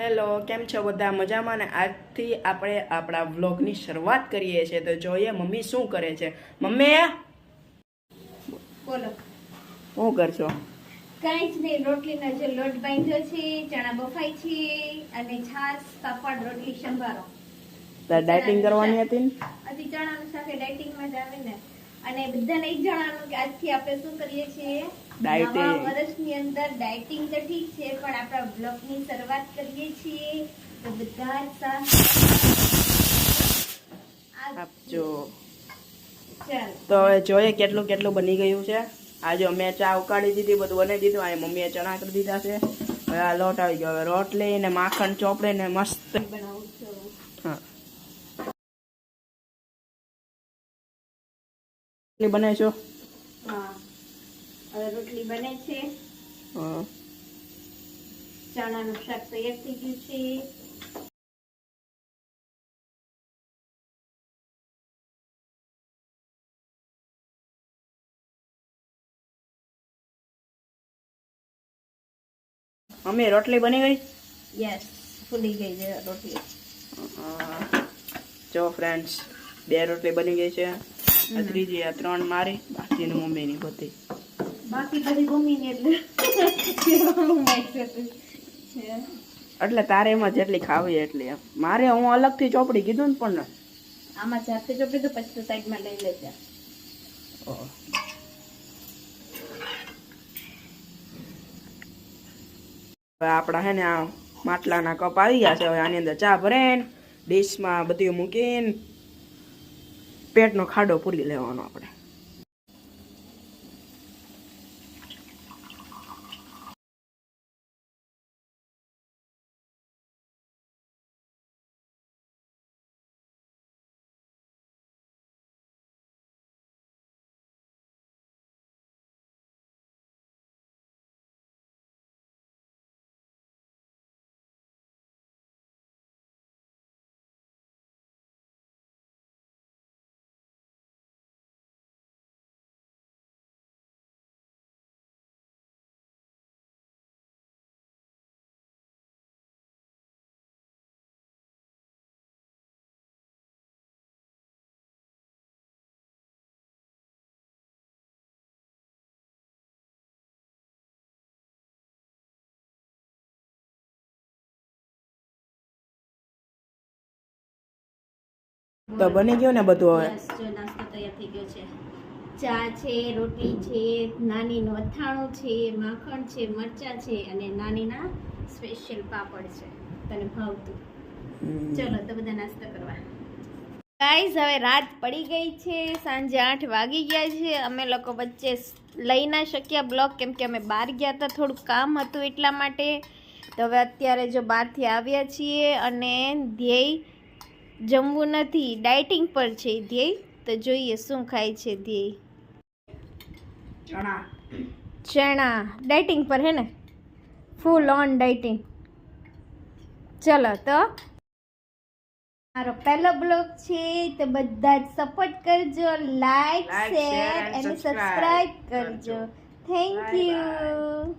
Hello કેમ છો બધા? મજામાં ને? આજથી આપણે આપણા વ્લોગની શરૂઆત કરીએ છીએ તો જોઈએ મમ્મી શું કરે છે. મમ્મી? બોલો. શું કરશો? કાંઈ જ નહીં રોટલીનો જે લોટ બાંધ્યો છે ચણા બફાય છે અને છાશ પાપડ રોટલી સંભારો. ડાયટિંગ કરવાની હતી આથી ચણાનું સાથે ડાયટિંગમાં જ આવે ને અને બધાને એક જણાનું કે આજથી આપણે શું કરીએ છીએ. નવા વર્ષની અંદર ડાયટિંગ તો ઠીક છે પણ આપણા બ્લોગની શરૂઆત કરીએ છીએ. તો બધા જ સાથ. આપજો તો હવે જોઈએ કેટલું કેટલું બની ગયું છે. આજે અમે ચા ઉકાળી દીધી બધું બનાવી દીધું. આ મમ્મીએ ચણા કરી દીધા છે. હવે આ લોટ આવી ગયો. હવે રોટલી ને માખણ ચોપડે ને મસ્ત. બનાવું. રોટલી બનાવીશું હા. રોટલી બને છે. હા. ચણાનું શાક તૈયાર થઈ ગયું છે. મમ્મી રોટલી બની ગઈ? યસ ફૂલી ગઈ છે રોટલી. જો ફ્રેન્ડ્સ બે રોટલી બની ગઈ છે. આ ત્રીજી આ ત્રણ મારી બાકીની મમ્મીની બધી. બાકી બધી મમ્મીની એટલે. એટલે તારે એમાં જેટલી ખાવી એટલી મારે હું અલગથી ચોપડી કીધું ને પણ. આમાં જાતે ચોપડી તો પછી તો સાઈડમાં લઈ લેજે. આપણા હે ને આ માટલાના કપ આવી ગયા છે. હવે આની અંદર ચા ભરેન ડીશમાં બધું મૂકીને પેટનો ખાડો પૂરી લેવાનો આપણે. તો બની ગયું ને બધું હવે? નાસ્તો તૈયાર થઈ ગયો છે. ચા છે રોટલી છે નાનીનું અથાણું છે માખણ છે મરચા છે અને નાનીના સ્પેશિયલ પાપડ છે. તને ભાવતું. ચલો તો બધા નાસ્તો કરવા. ગાઈઝ હવે રાત પડી ગઈ છે. સાંજે આઠ વાગી ગયા છે. અમે લોકો વચ્ચે લઈ ના શક્યા બ્લોગ કેમ કે અમે બહાર ગયા હતા. થોડું કામ હતું એટલા માટે. તો હવે અત્યારે જો બહારથી આવ્યા છીએ અને ધ્યેય જમવું નથી ડાયટિંગ પર છે ધ્યેય તો જોઈએ શું ખાય છે ધ્યેય. ચણા. ચણા ડાયટિંગ પર હે ને? Full on dieting. ચલો તો. મારો પહેલો બ્લોગ છે તો બધા જ સપોર્ટ કરજો લાઈક શેર અને સબસ્ક્રાઇબ કરજો. કરજો. Thank you